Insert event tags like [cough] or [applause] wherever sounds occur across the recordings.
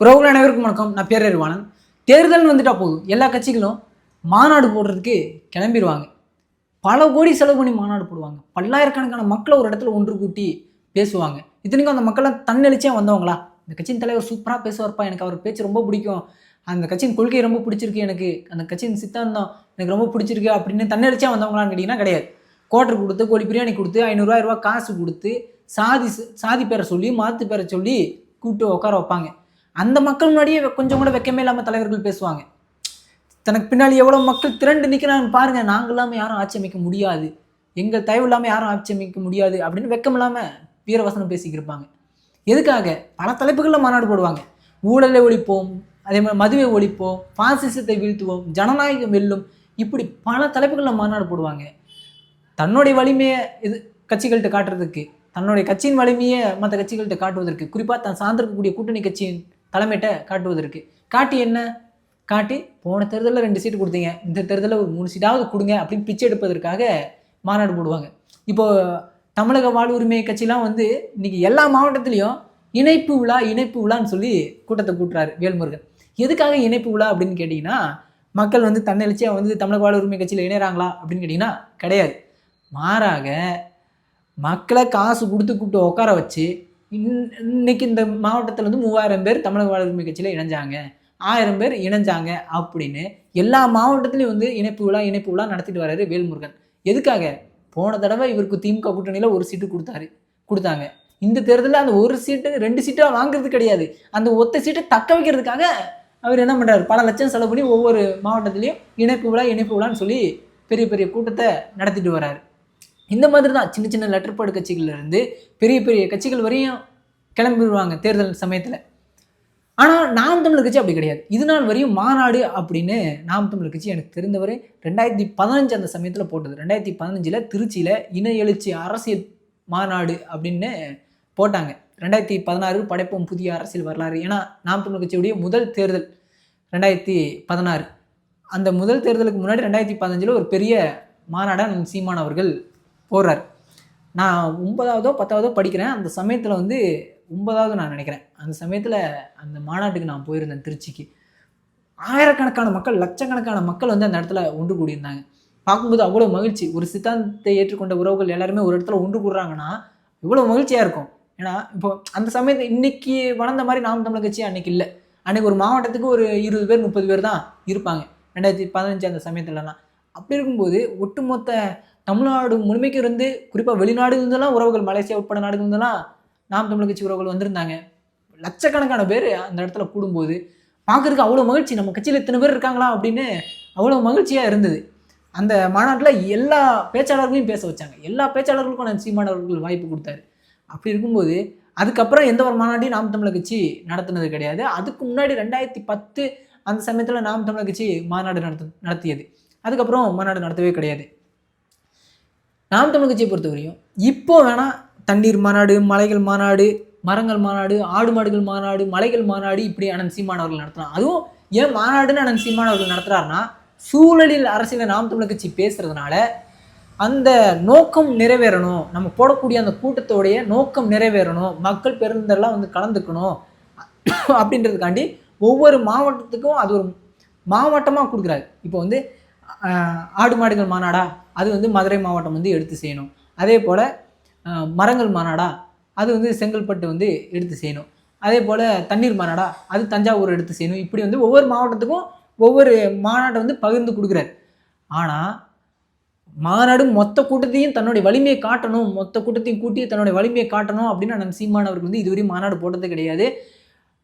உறவுகள் அனைவருக்கும் வணக்கம். நான் பேரறிவாளன். தேர்தல் வந்துட்டால் போதும். எல்லா கட்சிகளும் மாநாடு போடுறதுக்கு கிளம்பிடுவாங்க பல கோடி செலவு பண்ணி மாநாடு போடுவாங்க. பல்லாயிரக்கணக்கான மக்களை ஒரு இடத்துல ஒன்று கூட்டி பேசுவாங்க. இத்தனைக்கும் அந்த மக்கள்லாம் தன்னெழுச்சியாக வந்தவங்களா? இந்த கட்சியின் தலைவர் சூப்பராக பேசுவார்ப்பா. எனக்கு அவர் பேச்சு ரொம்ப பிடிக்கும். அந்த கட்சியின் கொள்கை ரொம்ப பிடிச்சிருக்கு எனக்கு. அந்த கட்சியின் சித்தாந்தம் எனக்கு ரொம்ப பிடிச்சிருக்கு அப்படின்னு தன்னெழுச்சியாக வந்தவங்களான்னு கேட்டிங்கன்னா கிடையாது. கோட்டர் கொடுத்து கோழி பிரியாணி கொடுத்து ஐநூறுரூவா ரூபா காசு கொடுத்து சாதி சாதி பேரை சொல்லி மாற்று பேரை சொல்லி கூப்பிட்டு உட்கார வைப்பாங்க. அந்த மக்கள் முன்னாடியே கொஞ்சம் கூட வெக்கமே இல்லாமல் தலைவர்கள் பேசுவாங்க. தனக்கு பின்னாடி எவ்வளோ மக்கள் திரண்டு நிற்கிறாங்க பாருங்க நாங்கள் இல்லாமல் யாரும் ஆட்சி அமைக்க முடியாது. எங்கள் தயவு இல்லாமல் யாரும் ஆட்சி அமைக்க முடியாது அப்படின்னு வெக்கம் இல்லாமல் வீரவசனம் பேசிக்கிருப்பாங்க எதுக்காக? பல தலைப்புகளில் மாநாடு போடுவாங்க. ஊழலை ஒழிப்போம் அதே மாதிரி மதுவை ஒழிப்போம் பாசிசத்தை வீழ்த்துவோம் ஜனநாயகம் வெல்லும் இப்படி பல தலைப்புகளில் மாநாடு போடுவாங்க. தன்னுடைய வலிமையை இது கட்சிகள்கிட்ட காட்டுறதுக்கு தன்னுடைய கட்சியின் வலிமையை மற்ற கட்சிகள்கிட்ட காட்டுவதற்கு குறிப்பாக தான் சார்ந்திருக்கக்கூடிய கூட்டணி கட்சியின் தலைமையிட்ட காட்டுவதற்கு. காட்டி என்ன? காட்டி போன தேர்தலில் ரெண்டு சீட்டு கொடுத்தீங்க. இந்த தேர்தலில் ஒரு மூணு சீட்டாவது கொடுங்க அப்படின்னு பிச்சை எடுப்பதற்காக மாநாடு போடுவாங்க. இப்போது தமிழக வாழ்வுரிமை கட்சிலாம் வந்து இன்றைக்கி எல்லா மாவட்டத்துலேயும் இணைப்பு விழா இணைப்பு விழான்னு சொல்லி கூட்டத்தை கூட்டுறாரு வேல்முருகன். எதுக்காக இணைப்பு விழா அப்படின்னு கேட்டிங்கன்னா மக்கள் வந்து தன்னெழுச்சியாக வந்து தமிழக வாழ்வுரிமை கட்சியில் இணைகிறாங்களா அப்படின்னு கேட்டிங்கன்னா கிடையாது. மாறாக மக்களை காசு கொடுத்து கூப்பிட்டு உட்கார வச்சு இன்னைக்கு இந்த மாவட்டத்தில் வந்து மூவாயிரம் பேர் தமிழக வாழ்வுரிமை கட்சியில் இணைஞ்சாங்க. ஆயிரம் பேர் இணைஞ்சாங்க அப்படின்னு எல்லா மாவட்டத்துலையும் வந்து இணைப்பு விழா இணைப்பு விழா நடத்திட்டு வர்றாரு வேல்முருகன். எதுக்காக? போன தடவை இவருக்கு திமுக கூட்டணியில் ஒரு சீட்டு கொடுத்தாரு. கொடுத்தாங்க. இந்த தேர்தலில் அந்த ஒரு சீட்டு ரெண்டு சீட்டாக வாங்குறது கிடையாது. அந்த ஒத்த சீட்டை தக்க வைக்கிறதுக்காக அவர் என்ன பண்ணுறாரு பல லட்சம் செலவு பண்ணி ஒவ்வொரு மாவட்டத்துலேயும் இணைப்பு விழா இணைப்பு விழான்னு சொல்லி பெரிய பெரிய கூட்டத்தை நடத்திட்டு வர்றாரு. இந்த மாதிரி தான் சின்ன சின்ன லெட்டர்பாடு கட்சிகள்லேருந்து பெரிய பெரிய கட்சிகள் வரையும் கிளம்பிடுவாங்க தேர்தல் சமயத்தில். ஆனால் நாம் தமிழர் கட்சி அப்படி கிடையாது. இது நாள் வரையும் மாநாடு அப்படின்னு நாம் தமிழர் கட்சி எனக்கு தெரிந்தவரை ரெண்டாயிரத்தி பதினஞ்சு அந்த சமயத்தில் போட்டது. ரெண்டாயிரத்தி பதினஞ்சில் திருச்சியில் இன எழுச்சி அரசியல் மாநாடு அப்படின்னு போட்டாங்க. ரெண்டாயிரத்தி பதினாறு படைப்போம் புதிய அரசியல் வரலாறு. ஏன்னா நாம் தமிழர் கட்சியுடைய முதல் தேர்தல் ரெண்டாயிரத்தி பதினாறு. அந்த முதல் தேர்தலுக்கு முன்னாடி ரெண்டாயிரத்தி பதினஞ்சில் ஒரு பெரிய மாநாடாக நம்ம சீமான் அவர்கள் போடுறார் நான் ஒன்பதாவதோ பத்தாவதோ படிக்கிறேன். அந்த சமயத்தில் வந்து ஒன்பதாவது நான் நினைக்கிறேன். அந்த சமயத்தில் அந்த மாநாட்டுக்கு நான் போயிருந்தேன் திருச்சிக்கு. ஆயிரக்கணக்கான மக்கள் லட்சக்கணக்கான மக்கள் வந்து அந்த இடத்துல ஒன்று கூடியிருந்தாங்க. பார்க்கும்போது அவ்வளோ மகிழ்ச்சி. ஒரு சித்தாந்தத்தை ஏற்றுக்கொண்ட உறவுகள் எல்லாருமே ஒரு இடத்துல ஒன்று கூடுறாங்கன்னா இவ்வளோ மகிழ்ச்சியாக இருக்கும். ஏன்னா இப்போ அந்த சமயத்தில் இன்னைக்கு வளர்ந்த மாதிரி நாம் தமிழ் கட்சி அன்னைக்கு இல்லை. அன்னைக்கு ஒரு மாவட்டத்துக்கு ஒரு இருபது பேர் முப்பது பேர் தான் இருப்பாங்க. ரெண்டாயிரத்தி பதினஞ்சு அந்த சமயத்துலலாம். அப்படி இருக்கும்போது ஒட்டுமொத்த தமிழ்நாடு முழுமைக்கு இருந்து குறிப்பாக வெளிநாடு இருந்தெல்லாம் உறவுகள் மலேசியா உட்பட நாடுகள் நாம் தமிழ் கட்சி உறவுகள் வந்திருந்தாங்க. லட்சக்கணக்கான பேர் அந்த இடத்துல கூடும்போது பார்க்குறதுக்கு அவ்வளோ மகிழ்ச்சி. நம்ம கட்சியில் இத்தனை பேர் இருக்காங்களா அப்படின்னு அவ்வளோ மகிழ்ச்சியாக இருந்தது. அந்த மாநாட்டில் எல்லா பேச்சாளர்களையும் பேச வச்சாங்க. எல்லா பேச்சாளர்களுக்கும் நான் சீமானவர்கள் வாய்ப்பு கொடுத்தாரு. அப்படி இருக்கும்போது அதுக்கப்புறம் எந்த ஒரு மாநாட்டையும் நாம் தமிழர் கட்சி நடத்தினது கிடையாது. அதுக்கு முன்னாடி ரெண்டாயிரத்தி பத்து அந்த சமயத்தில் நாம் தமிழர் கட்சி மாநாடு நடத்து நடத்தியது. அதுக்கப்புறம் மாநாடு நடத்தவே கிடையாது. நாம் தமிழ் கட்சியை பொறுத்தவரையும் இப்போ வேணால் தண்ணீர் மாநாடு மலைகள் மாநாடு மரங்கள் மாநாடு ஆடு மாடுகள் மாநாடு மலைகள் மாநாடு இப்படி அனந்த் சீமான் அவர்கள் நடத்தலாம் அதுவும் ஏன் மாநாடுன்னு அனந்த் சீமான் அவர்கள் நடத்துகிறாருன்னா சூழலில் அரசியல நாம் தமிழர் கட்சி பேசுறதுனால அந்த நோக்கம் நிறைவேறணும் நம்ம போடக்கூடிய அந்த கூட்டத்தோடைய நோக்கம் நிறைவேறணும் மக்கள் பெருந்தெல்லாம் வந்து கலந்துக்கணும் [coughs] அப்படின்றதுக்காண்டி ஒவ்வொரு மாவட்டத்துக்கும் அது ஒரு மாவட்டமாக கொடுக்குறாரு. இப்போ வந்து ஆடு மாடுகள் மாநாடா அது வந்து மதுரை மாவட்டம் வந்து எடுத்து செய்யணும். அதே போல் மரங்கள் மாநாடா அது வந்து செங்கல்பட்டு வந்து எடுத்து செய்யணும். அதே போல் தண்ணீர் மாநாடா அது தஞ்சாவூர் எடுத்து செய்யணும். இப்படி வந்து ஒவ்வொரு மாவட்டத்துக்கும் ஒவ்வொரு மாநாட்டை வந்து பகிர்ந்து கொடுக்குறாரு. ஆனால் மாநாடு மொத்த கூட்டத்தையும் தன்னுடைய வலிமையை காட்டணும். மொத்த கூட்டத்தையும் கூட்டி தன்னுடைய வலிமையை காட்டணும் அப்படின்னு அண்ணன் சீமான் அவர்கள் வந்து இதுவரையும் மாநாடு போட்டது கிடையாது.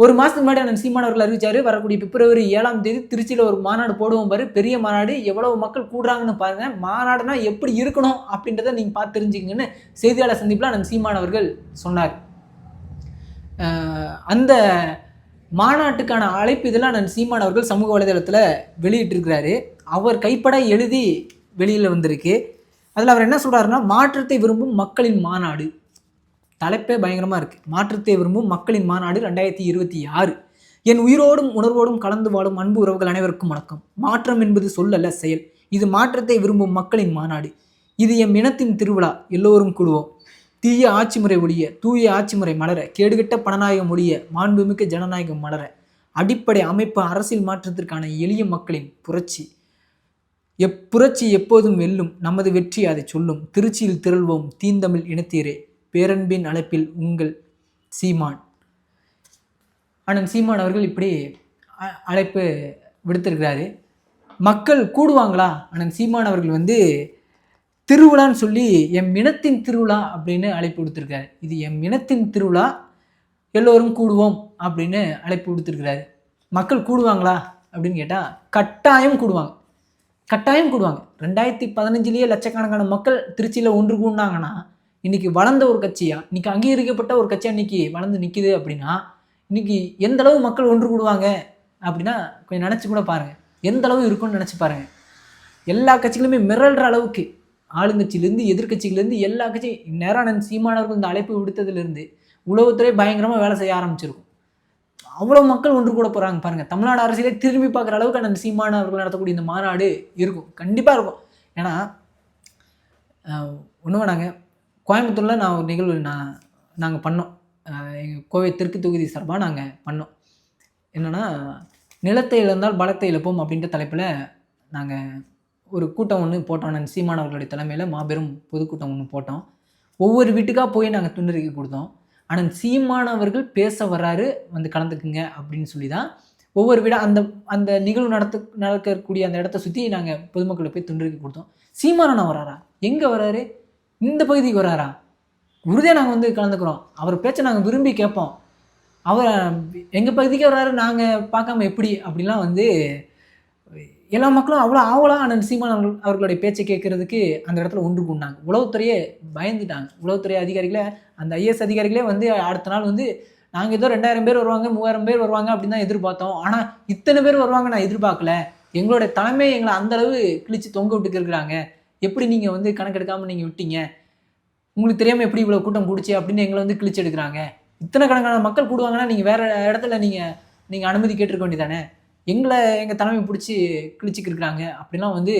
ஒரு மாதத்துக்கு முன்னாடி அண்ணன் சீமான் அவர்கள் அறிவிச்சாரு வரக்கூடிய பிப்ரவரி ஏழாம் தேதி திருச்சியில் ஒரு மாநாடு போடுவோம் பாரு. பெரிய மாநாடு. எவ்வளவு மக்கள் கூடுறாங்கன்னு பாருங்க. மாநாடுனா எப்படி இருக்கணும் அப்படின்றத நீங்கள் பார்த்து தெரிஞ்சுக்கங்கன்னு செய்தியாளர் சந்திப்பில் அண்ணன் சீமான் அவர்கள் சொன்னார். அந்த மாநாட்டுக்கான அழைப்பு இதெல்லாம் நான் சீமான் அவர்கள் சமூக வலைதளத்தில் வெளியிட்டிருக்கிறாரு. அவர் கைப்பட எழுதி வெளியில் வந்திருக்கு. அதில் அவர் என்ன சொல்கிறாருன்னா மாற்றத்தை விரும்பும் மக்களின் மாநாடு. தலைப்பே பயங்கரமாக இருக்குது மாற்றத்தை விரும்பும் மக்களின் மாநாடு ரெண்டாயிரத்தி இருபத்தி ஆறு. என் உயிரோடும் உணர்வோடும் கலந்து வாழும் அன்பு உறவுகள் அனைவருக்கும் வணக்கம். மாற்றம் என்பது சொல்லல்ல செயல். இது மாற்றத்தை விரும்பும் மக்களின் மாநாடு. இது எம் இனத்தின் திருவிழா. எல்லோரும் கூடுவோம். தீய ஆட்சி முறை ஒழிய தூய ஆட்சி முறை மலர கேடுகட்ட பணநாயகம் ஒழிய மாண்புமிக்க ஜனநாயகம் மலர. அடிப்படை அமைப்பு அரசியல் மாற்றத்திற்கான எளிய மக்களின் புரட்சி. எப்புரட்சி எப்போதும் வெல்லும் நமது வெற்றி அதை சொல்லும். திருச்சியில் திரள்வோம் தீந்தமிழ் இனத்தீரே. பேரன்பின் அழைப்பில் உங்கள் சீமான். அண்ணன் சீமான் அவர்கள் இப்படி அ- அழைப்பு விடுத்திருக்கிறாரு. மக்கள் கூடுவாங்களா? அண்ணன் சீமான் அவர்கள் வந்து திருவிழான்னு சொல்லி எம் இனத்தின் திருவிழா அப்படின்னு அழைப்பு கொடுத்துருக்காரு இது எம் இனத்தின் திருவிழா எல்லோரும் கூடுவோம் அப்படின்னு அழைப்பு விடுத்திருக்கிறாரு. மக்கள் கூடுவாங்களா? அப்படின்னு கேட்டால் கட்டாயம் கூடுவாங்க. கட்டாயம் கூடுவாங்க. ரெண்டாயிரத்தி பதினஞ்சுலேயே லட்சக்கணக்கான மக்கள் திருச்சியில் ஒன்று கூடினாங்கன்னா இன்றைக்கி வளர்ந்த ஒரு கட்சியாக இன்றைக்கி அங்கீகரிக்கப்பட்ட ஒரு கட்சியாக இன்னைக்கு வளர்ந்து நிற்கிது அப்படின்னா இன்னைக்கு எந்த அளவு மக்கள் ஒன்று கூடுவாங்க அப்படின்னா கொஞ்சம் நினச்சி கூட பாருங்கள் எந்த அளவு இருக்கும்னு நினச்சி பாருங்கள் எல்லா கட்சிகளுமே மிரள்ற அளவுக்கு ஆளுங்கட்சியிலேருந்து எதிர்க்கட்சியிலேருந்து எல்லா கட்சி நேரானந்த் சீமானவர்கள் இந்த அழைப்பு விடுத்ததுலேருந்து உளவுத்துறை பயங்கரமாக வேலை செய்ய ஆரம்பிச்சிருக்கும். அவ்வளோ மக்கள் ஒன்று கூட போகிறாங்க பாருங்கள் தமிழ்நாடு அரசியலே திரும்பி பார்க்குற அளவுக்கு அந்த சீமான் அவர்கள் நடத்தக்கூடிய இந்த மாநாடு இருக்கும். கண்டிப்பாக இருக்கும். ஏன்னா ஒன்று நாங்கள் கோயம்புத்தூரில் நான் ஒரு நிகழ்வு நான் நாங்கள் பண்ணோம். எங்கள் கோவை தெற்கு தொகுதி சார்பாக நாங்கள் பண்ணோம். என்னென்னா நிலத்தை இழந்தால் பலத்தை இழப்போம் அப்படின்ற தலைப்பில் நாங்கள் ஒரு கூட்டம் ஒன்று போட்டோம். அண்ணன் சீமான் அவர்களுடைய தலைமையில் மாபெரும் பொதுக்கூட்டம் ஒன்று போட்டோம். ஒவ்வொரு வீட்டுக்காக போய் நாங்கள் துண்டறிக்கை கொடுத்தோம். ஆனால் சீமானவர்கள் பேச வர்றாரு வந்து கலந்துக்குங்க அப்படின்னு சொல்லி தான் ஒவ்வொரு வீடாக அந்த அந்த நிகழ்வு நடத்து நடக்கக்கூடிய அந்த இடத்த சுற்றி நாங்கள் பொதுமக்களை போய் துண்டறிக்கை கொடுத்தோம். சீமானண்ணா வராரா எங்கே வராரு இந்த பகுதிக்கு வராரா உறுதியாக நாங்கள் வந்து கலந்துக்கிறோம். அவர் பேச்சை நாங்கள் விரும்பி கேட்போம். அவர் எங்கள் பகுதிக்கே வர்றாரு? நாங்கள் பார்க்காம எப்படி? அப்படிலாம் வந்து எல்லா மக்களும் அவ்வளோ ஆவலாக அண்ணன் சீமான் அவர்கள் அவர்களுடைய பேச்சை கேட்கறதுக்கு அந்த இடத்துல ஒன்று கூண்டாங்க உளவுத்துறையே பயந்துட்டாங்க. உளவுத்துறை அதிகாரிகளே அந்த ஐஎஸ் அதிகாரிகளே வந்து அடுத்த நாள் வந்து நாங்கள் ஏதோ ரெண்டாயிரம் பேர் வருவாங்க மூவாயிரம் பேர் வருவாங்க அப்படின்னு தான் எதிர்பார்த்தோம். ஆனால் இத்தனை பேர் வருவாங்க நான் எதிர்பார்க்கல. எங்களோட தலைமை எங்களை அந்தளவு கிழிச்சு தொங்க விட்டுக்கிருக்கிறாங்க எப்படி நீங்கள் வந்து கணக்கெடுக்காமல் நீங்கள் விட்டீங்க? உங்களுக்கு தெரியாமல் எப்படி இவ்வளோ கூட்டம் கூடுச்சு அப்படின்னு எங்களை வந்து கிழிச்சு எடுக்கிறாங்க. இத்தனை கணக்கான மக்கள் கூடுவாங்கன்னா நீங்கள் வேறு இடத்துல நீங்கள் நீங்கள் அனுமதி கேட்டிருக்க வேண்டியதானே? எங்களை எங்கள் தலைமை பிடிச்சி கிழிச்சிக்கிருக்கிறாங்க அப்படிலாம் வந்து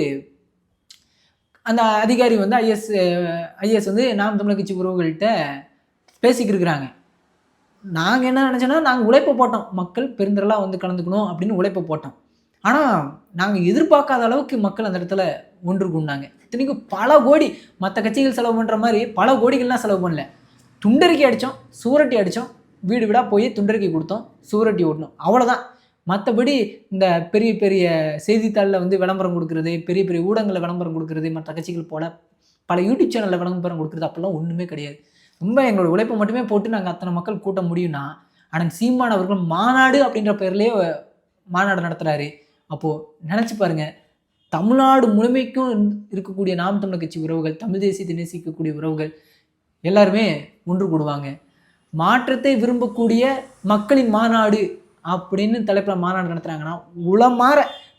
அந்த அதிகாரி வந்து ஐஎஸ் ஐஎஸ் வந்து நாம் தமிழர் கட்சி உறவுகள்கிட்ட பேசிக்கிட்டு இருக்கிறாங்க. நாங்கள் என்ன நினச்சோன்னா நாங்கள் உழைப்பை போட்டோம். மக்கள் பெருந்திரளாக வந்து கலந்துக்கணும் அப்படின்னு உழைப்பை போட்டோம். ஆனால் நாங்கள் எதிர்பார்க்காத அளவுக்கு மக்கள் அந்த இடத்துல ஒன்று கூடினாங்க. இத்தனைக்கும் பல கோடி மற்ற கட்சிகள் செலவு பண்ணுற மாதிரி பல கோடிகள்லாம் செலவு பண்ணல. துண்டறிக்கை அடித்தோம் சூரட்டி அடித்தோம் வீடு வீடாக போய் துண்டறிக்கை கொடுத்தோம் சூரட்டி ஓட்டணும். அவ்வளோதான் மற்றபடி இந்த பெரிய பெரிய செய்தித்தாளில் வந்து விளம்பரம் கொடுக்குறது பெரிய பெரிய ஊடகங்களில் விளம்பரம் கொடுக்குறது மற்ற கட்சிகள் போல பல யூடியூப் சேனலில் விளம்பரம் கொடுக்குறது அப்போல்லாம் ஒன்றுமே கிடையாது. ரொம்ப எங்களோட உழைப்பை மட்டுமே போட்டு நாங்கள் அத்தனை மக்கள் கூட்ட முடியும்னா ஆனால் சீமான் அவர்கள் மாநாடு அப்படின்ற பேர்லேயே மாநாடு நடத்துகிறாரு அப்போது நினச்சி பாருங்கள் தமிழ்நாடு முழுமைக்கும் இருக்கக்கூடிய நாம் தமிழர் கட்சி உறவுகள் தமிழ் தேசியத்தை நேசிக்கக்கூடிய உறவுகள் எல்லாருமே ஒன்று கூடுவாங்க. மாற்றத்தை விரும்பக்கூடிய மக்களின் மாநாடு அப்படின்னு தலைப்பில் மாநாடு நடத்துகிறாங்கன்னா உளமாற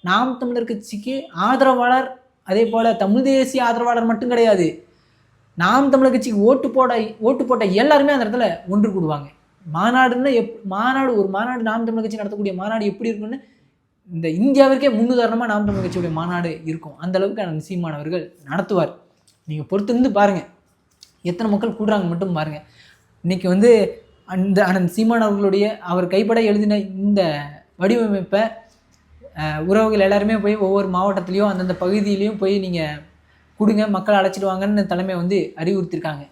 நாம் தமிழர் கட்சிக்கு ஆதரவாளர் அதே போல் தமிழ் தேசிய ஆதரவாளர் மட்டும் கிடையாது. நாம் தமிழர் கட்சிக்கு ஓட்டு போட ஓட்டு போட்ட எல்லாருமே அந்த இடத்துல ஒன்று கூடுவாங்க. மாநாடுன்னா எப் மாநாடு ஒரு மாநாடு நாம் தமிழர் கட்சி நடத்தக்கூடிய மாநாடு எப்படி இருக்குன்னு இந்த இந்தியாவிற்கே முன்னுதாரணமாக நாம் தமிழ் கட்சியுடைய மாநாடு இருக்கும். அந்த அளவுக்கு அந்த சீமானவர்கள் நடத்துவார். நீங்கள் பொறுத்திருந்து பாருங்கள் எத்தனை மக்கள் கூடுறாங்க மட்டும் பாருங்கள் இன்றைக்கி வந்து அந்த அனந்த் சீமான் அவர்களுடைய அவர் கைப்பட எழுதின இந்த வடிவமைப்பை உறவுகள் எல்லாருமே போய் ஒவ்வொரு மாவட்டத்துலேயும் அந்தந்த பகுதியிலையும் போய் நீங்கள் கொடுங்க மக்கள் அழைச்சிடுவாங்கன்னு தலைமை வந்து அறிவுறுத்தியிருக்காங்க.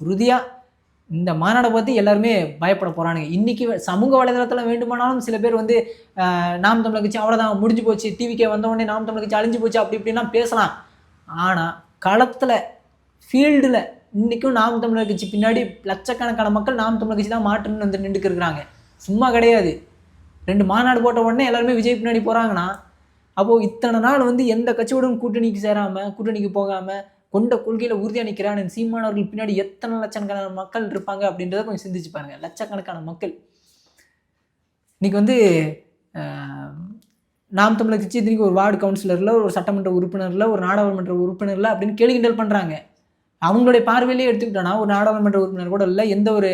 உறுதியாக இந்த மாநாடை பற்றி எல்லாருமே பயப்பட போகிறானுங்க இன்றைக்கி சமூக வலைதளத்தில் வேண்டுமானாலும் சில பேர் வந்து நாம் தமிழர் கட்சி அவ்வளோதான் முடிஞ்சு போச்சு டிவிக்கே வந்தவொடனே நாம் தமிழர் கட்சி அழிஞ்சு போச்சு அப்படி இப்படிலாம் பேசலாம். ஆனால் களத்தில் ஃபீல்டில் இன்றைக்கும் நாம் தமிழர் கட்சி பின்னாடி லட்சக்கணக்கான மக்கள் நாம் தமிழர் கட்சி தான் மாற்றுன்னு வந்து நின்றுக்கு இருக்கிறாங்க. சும்மா கிடையாது. ரெண்டு மாநாடு போட்ட உடனே எல்லாருமே விஜய் பின்னாடி போகிறாங்கன்னா அப்போது இத்தனை நாள் வந்து எந்த கட்சியோடும் கூட்டணிக்கு சேராமல் கூட்டணிக்கு போகாமல் கொண்ட கொள்கையில் உறுதியாக நிற்கிறான் சீமானவர்கள் பின்னாடி எத்தனை லட்சக்கணக்கான மக்கள் இருப்பாங்க அப்படின்றத கொஞ்சம் சிந்திச்சு பாருங்க. லட்சக்கணக்கான மக்கள். இன்னைக்கு வந்து நாம் தமிழர் கட்சி இன்றைக்கி ஒரு வார்டு கவுன்சிலரில் ஒரு சட்டமன்ற உறுப்பினரில் ஒரு நாடாளுமன்ற உறுப்பினரில் அப்படின்னு கேள்வி கிண்டல் பண்ணுறாங்க அவங்களுடைய பார்வையிலே எடுத்துக்கிட்டோன்னா ஒரு நாடாளுமன்ற உறுப்பினர் கூட இல்லை எந்த ஒரு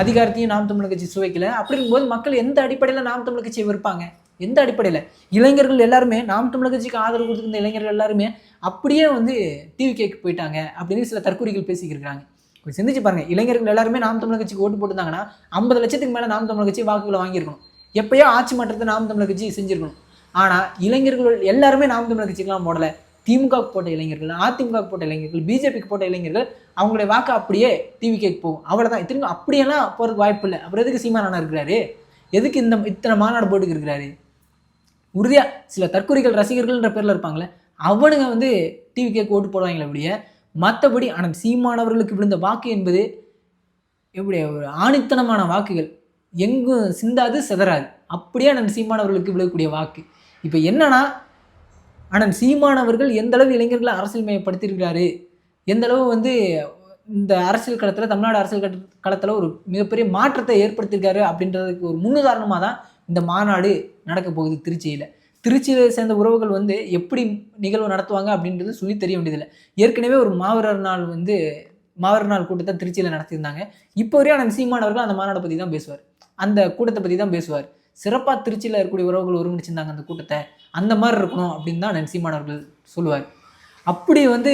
அதிகாரத்தையும் நாம் தமிழர் கட்சி சுவைக்கல. அப்படிங்கும்போது மக்கள் எந்த அடிப்படையில் நாம் தமிழர் கட்சியை விற்பாங்க எந்த அடிப்படையில்? இளைஞர்கள் எல்லாருமே நாம் தமிழர் கட்சிக்கு ஆதரவு கொடுத்துருந்த இளைஞர்கள் எல்லாருமே அப்படியே வந்து டிவி கேக்கு போயிட்டாங்க அப்படின்னு சில தற்கொலைகள் பேசிக்கிருக்காங்க கொஞ்சம் சிந்திச்சு பாருங்க. இளைஞர்கள் எல்லாருமே நாம் தமிழர் கட்சிக்கு ஓட்டு போட்டிருந்தாங்கன்னா ஐம்பது லட்சத்துக்கு மேலே நாம் தமிழர் கட்சி வாக்குகளை வாங்கியிருக்கணும். எப்பயோ ஆட்சி மாற்றத்தை நாம் தமிழர் கட்சி செஞ்சிருக்கணும். ஆனால் இளைஞர்கள் எல்லாருமே நாம் தமிழர் கட்சிக்கெல்லாம் போடலை. திமுக போட்ட இளைஞர்கள் அதிமுக போட்ட இளைஞர்கள் பிஜேபிக்கு போட்ட இளைஞர்கள் அவங்களுடைய வாக்கு அப்படியே டிவி கேக் போகும். அவ்வளோதான் திரும்ப அப்படியெல்லாம் போகிறதுக்கு வாய்ப்பு இல்லை. அப்புறம் எதுக்கு சீமானா இருக்கிறாரு? எதுக்கு இந்த இத்தனை மாநாடு போட்டுக்கு இருக்கிறாரு? உறுதியாக சில தற்கொலைகள் ரசிகர்கள்ன்ற பேரில் இருப்பாங்களே அவனுங்க வந்து டிவிகேக்கு ஓட்டு போடுவாங்களே அப்படிய மற்றபடி ஆனால் சீமானவர்களுக்கு விழுந்த வாக்கு என்பது எப்படி ஒரு ஆணித்தனமான வாக்குகள். எங்கும் சிந்தாது சிதறாது. அப்படியே அண்ணன் சீமானவர்களுக்கு விழக்கூடிய வாக்கு. இப்போ என்னன்னா அண்ணன் சீமானவர்கள் எந்த அளவு இளைஞர்களை அரசியல் மயப்படுத்தியிருக்கிறாரு எந்த அளவு வந்து இந்த அரசியல் களத்தில் தமிழ்நாடு அரசியல் கட்ட களத்தில் ஒரு மிகப்பெரிய மாற்றத்தை ஏற்படுத்தியிருக்காரு அப்படின்றதுக்கு ஒரு முன்னுதாரணமாக தான் இந்த மாநாடு நடக்க போகுது திருச்சியில். திருச்சியில் சேர்ந்த உறவுகள் வந்து எப்படி நிகழ்வு நடத்துவாங்க அப்படின்றது சொல்லி தெரிய வேண்டியதில்லை. ஏற்கனவே ஒரு மாவீரர் நாள் வந்து மாவீரர் நாள் கூட்டத்தை திருச்சியில் நடத்தியிருந்தாங்க. இப்போ வரையும் அந்த சீமானவர்கள் அந்த மாநாடை பற்றி தான் பேசுவார். அந்த கூட்டத்தை பற்றி தான் பேசுவார். சிறப்பாக திருச்சியில் இருக்கக்கூடிய உறவுகள் ஒருங்கிணைச்சிருந்தாங்க அந்த கூட்டத்தை. அந்த மாதிரி இருக்கணும் அப்படின்னு தான் அண்ணன் சொல்லுவார். அப்படி வந்து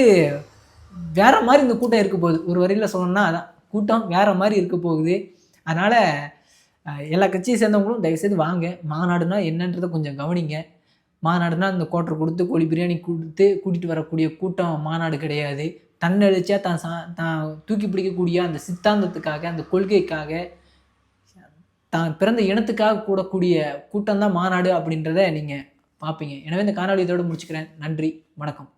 வேற மாதிரி இந்த கூட்டம் இருக்க போகுது. ஒரு வரையில் சொல்லணும்னா அதான் கூட்டம் வேற மாதிரி இருக்க போகுது. அதனால் எல்லா கட்சியை சேர்ந்தவங்களும் தயவுசெய்து வாங்க. மாநாடுனா என்னன்றதை கொஞ்சம் கவனிங்க. மாநாடுனா அந்த கோட்டர் கொடுத்து கோழி பிரியாணி கொடுத்து கூட்டிகிட்டு வரக்கூடிய கூட்டம் மாநாடு கிடையாது. தன்னெழுச்சியா தான் சா தான் தூக்கி பிடிக்கக்கூடிய அந்த சித்தாந்தத்துக்காக அந்த கொள்கைக்காக தான் பிறந்த இனத்துக்காக கூடக்கூடிய கூட்டம் தான் மாநாடு அப்படின்றத நீங்கள் பார்ப்பீங்க எனவே இந்த காணொலி இதோடு முடிச்சுக்கிறேன். நன்றி. வணக்கம்.